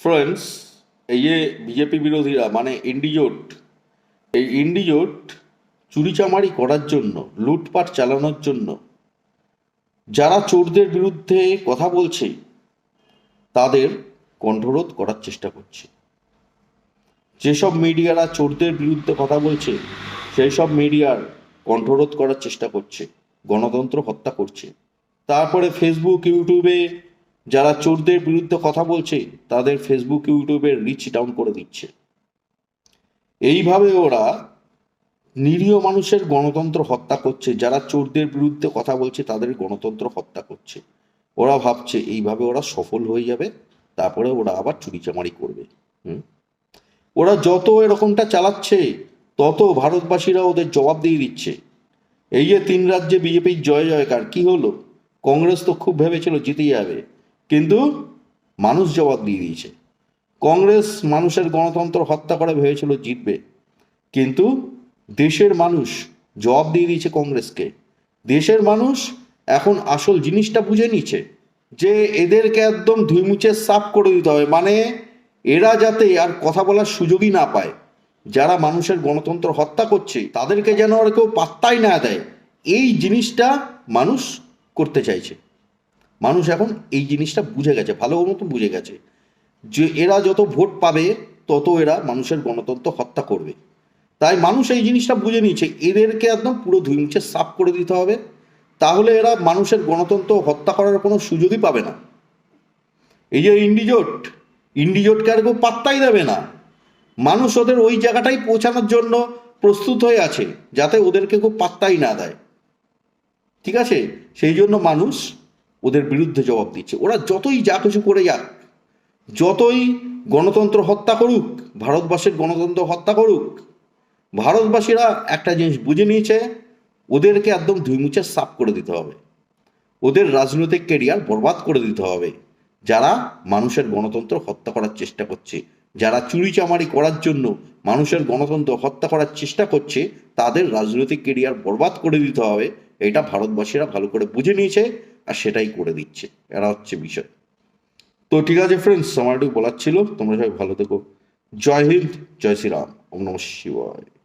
Friends এই যে BJP বিরোধীরা মানে ইন্ডিজোট এই ইন্ডিজোট চুরিচামারি করার জন্য, লুটপাট চালানোর জন্য, যারা চোরদের বিরুদ্ধে কথা বলছে, তাদের কণ্ঠরোধ করার চেষ্টা করছে। যেসব মিডিয়ারা চোরদের বিরুদ্ধে কথা বলছে সেই সব মিডিয়ার কণ্ঠরোধ করার চেষ্টা করছে, গণতন্ত্র হত্যা করছে। তারপরে ফেসবুক ইউটিউবে যারা চোরদের বিরুদ্ধে কথা বলছে, তাদের ফেসবুক ইউটিউবের রিচ ডাউন করে দিচ্ছে। এইভাবে ওরা নিরীহ মানুষের গণতন্ত্র হত্যা করছে, যারা চোরদের বিরুদ্ধে কথা বলছে, তাদের গণতন্ত্র হত্যা করছে। ওরা ভাবছে, এইভাবে ওরা সফল হয়ে যাবে, তারপরে ওরা আবার চুরিচামারি করবে। ওরা যত এরকমটা চালাচ্ছে, তত ভারতবাসীরা ওদের জবাব দিয়ে দিচ্ছে। এই যে তিন রাজ্যে বিজেপির জয় জয়কার কি হলো? কংগ্রেস তো খুব ভেবেছিল জিতে যাবে। কিন্তু মানুষ জবাব দিয়ে দিয়েছে। কংগ্রেস মানুষের গণতন্ত্র হত্যা করে ভেবেছিল জিতবে। কিন্তু দেশের মানুষ জবাব দিয়ে দিয়েছে কংগ্রেসকে। দেশের মানুষ এখন আসল জিনিসটা বুঝে নিচ্ছে যে এদেরকে একদম ধুইমুচে সাফ করে দিতে হবে। মানে এরা যাতে আর কথা বলার সুযোগই না পায়। যারা মানুষের গণতন্ত্র হত্যা করছে, তাদেরকে যেন আর কেউ পাত্তাই না দেয়। এই জিনিসটা মানুষ করতে চাইছে। মানুষ এখন এই জিনিসটা বুঝে গেছে ভালো মতো বুঝে গেছে। যে এরা যত ভোট পাবে, তত এরা মানুষের গণতন্ত্র হত্যা করবে। তাই মানুষ এই জিনিসটা বুঝে নিয়েছে, এদেরকে একদম পুরো ধুইমুছে সাফ করে দিতে হবে। তাহলে এরা মানুষের গণতন্ত্র হত্যা করার কোনো সুযোগই পাবে না। এই যে ইন্ডিজোট, ইন্ডিজোটকে আর কেউ পাত্তাই দেবে না। মানুষ ওদের ওই জায়গাটাই পৌঁছানোর জন্য প্রস্তুত হয়ে আছে, যাতে ওদেরকে কেউ পাত্তাই না দেয়। ঠিক আছে? সেই জন্য মানুষ ওদের বিরুদ্ধে জবাব দিচ্ছে। ওরা যতই যা কিছু করে যাক, যতই গণতন্ত্র হত্যা করুক ভারতবর্ষের গণতন্ত্র হত্যা করুক, ভারতবাসীরা একটা জিনিস বুঝে নিয়েছে, ওদেরকে একদম ধুইমুচে সাফ করে দিতে হবে। ওদের রাজনৈতিক কেরিয়ার বরবাদ করে দিতে হবে। যারা মানুষের গণতন্ত্র হত্যা করার চেষ্টা করছে, যারা চুরিচামারি করার জন্য মানুষের গণতন্ত্র হত্যা করার চেষ্টা করছে, তাদের রাজনৈতিক কেরিয়ার বরবাদ করে দিতে হবে। এটা ভারতবাসীরা ভালো করে বুঝে নিয়েছে। আর সেটাই করে দিচ্ছে। এরা হচ্ছে বিষয়। তো ঠিক আছে ফ্রেন্ডস আমার একটু বলার ছিল। তোমরা সবাই ভালো থেকো। জয় হিন্দ, জয় শ্রীরাম। ওম নম শিবায়।